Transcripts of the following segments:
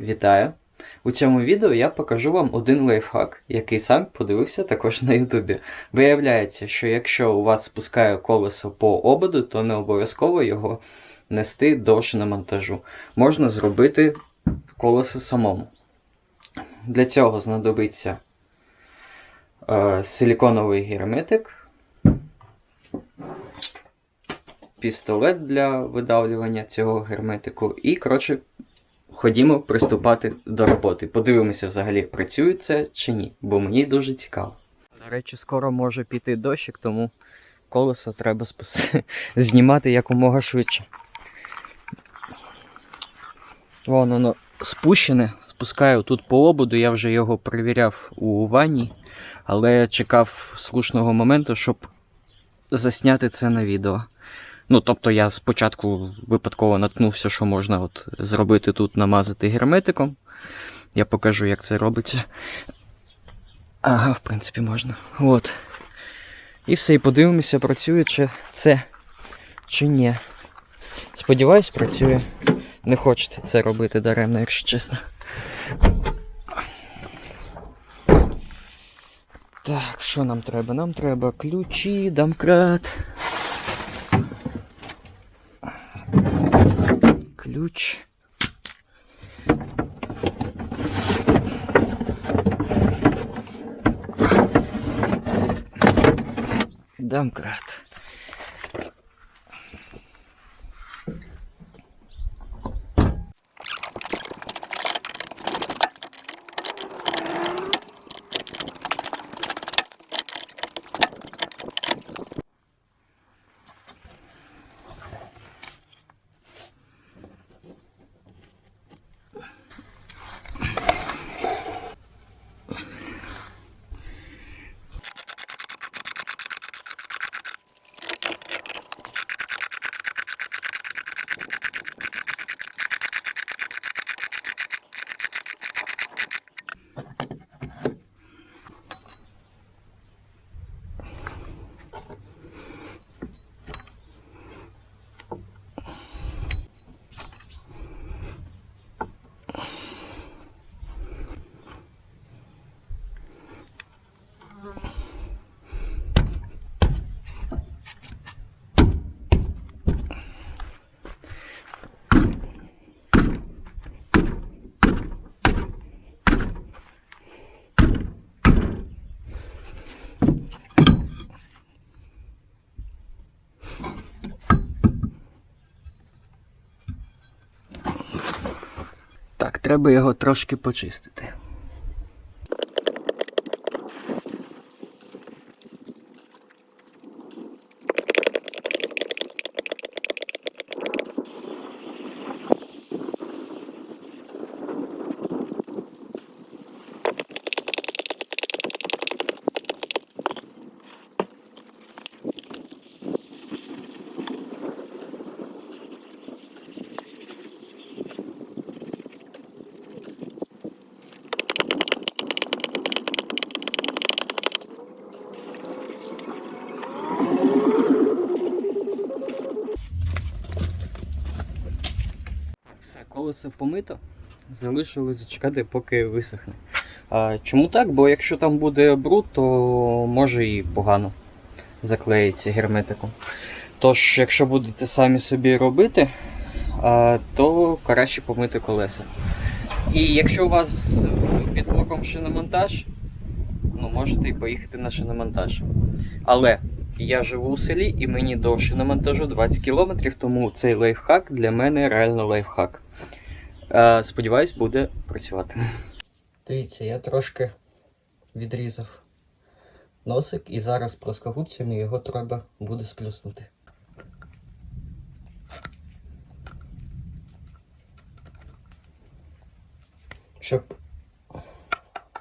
Вітаю! У цьому відео я покажу вам один лайфхак, який сам подивився також на Ютубі. Виявляється, що якщо у вас спускає колесо по ободу, то не обов'язково його нести до шиномонтажу. Можна зробити колесо самому. Для цього знадобиться е, силіконовий герметик, пістолет для видавлювання цього герметику і, коротше, ходімо приступати до роботи. Подивимося, взагалі, працює це чи ні, бо мені дуже цікаво. До речі, скоро може піти дощик, тому колесо треба спус... знімати якомога швидше. Вон воно спущене, спускаю тут по ободу, я вже його перевіряв у ванні, але чекав слушного моменту, щоб засняти це на відео. Ну, тобто я спочатку випадково наткнувся, що можна от зробити тут, намазати герметиком. Я покажу, як це робиться. Ага, в принципі, можна. От. І все, і подивимося, працює чи це чи ні. Сподіваюсь, працює. Не хочеться це робити даремно, якщо чесно. Так, що нам треба? Нам треба ключі, домкрат. Ключ. Домкрат. Треба його трошки почистити. Все, колесо помито. Залишилось зачекати, поки висохне. А, чому так? Бо якщо там буде бруд, то може і погано заклеїться герметиком. Тож, якщо будете самі собі робити, а, то краще помити колеса. І якщо у вас під блоком шиномонтаж, ну можете і поїхати на шиномонтаж. Але я живу у селі і мені до шиномонтажу 20 км, тому цей лайфхак для мене реально лайфхак. Е, сподіваюсь, буде працювати. Дивіться, я трошки відрізав носик і зараз плоскогубцями його треба буде сплюснути. Щоб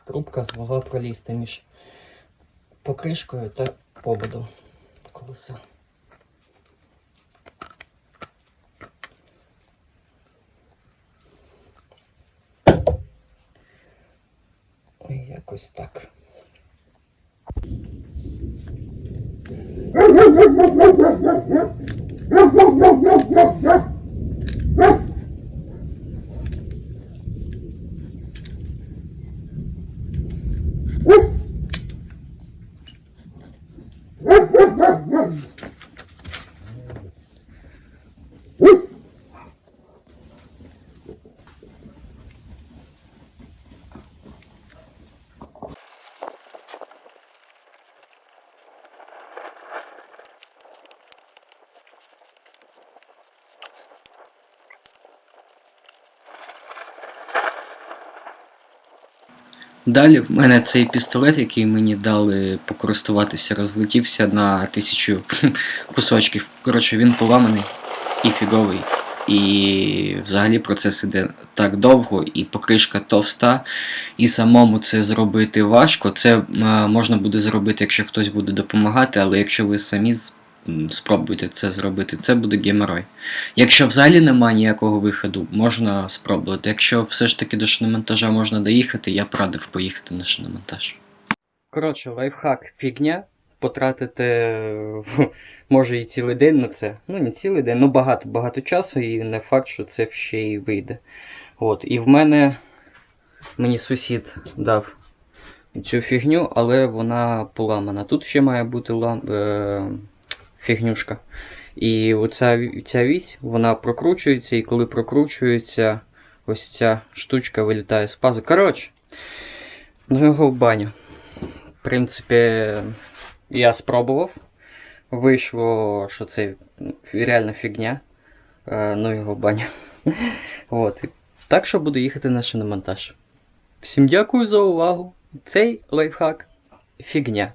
трубка змогла пролізти між покришкою та побудом колеса. Ой, якось так. Woo! Далі в мене цей пістолет, який мені дали покористуватися, розлетівся на тисячу кусочків. Коротше, він поламаний і фіговий. І взагалі процес іде так довго, і покришка товста, і самому це зробити важко. Це е, можна буде зробити, якщо хтось буде допомагати, але якщо ви самі спробуєте це зробити, це буде геморой. Якщо взагалі немає ніякого виходу, можна спробувати. Якщо все ж таки до шиномонтажа можна доїхати, я б радив поїхати на шиномонтаж. Коротше, лайфхак фігня. Потратити може і цілий день на це. Ну, не цілий день, ну багато багато часу, і не факт, що це ще й вийде. От. І в мене мені сусід дав цю фігню, але вона поламана. Тут ще має бути лам... фігнюшка. І оця ця вісь, вона прокручується, і коли прокручується, ось ця штучка вилітає з пазу. Коротше, ну його в баню. В принципі, я спробував. Вийшло, що це реально фігня. Е, ну його в баню. От. Так що буду їхати на шиномонтаж. Всім дякую за увагу. Цей лайфхак фігня.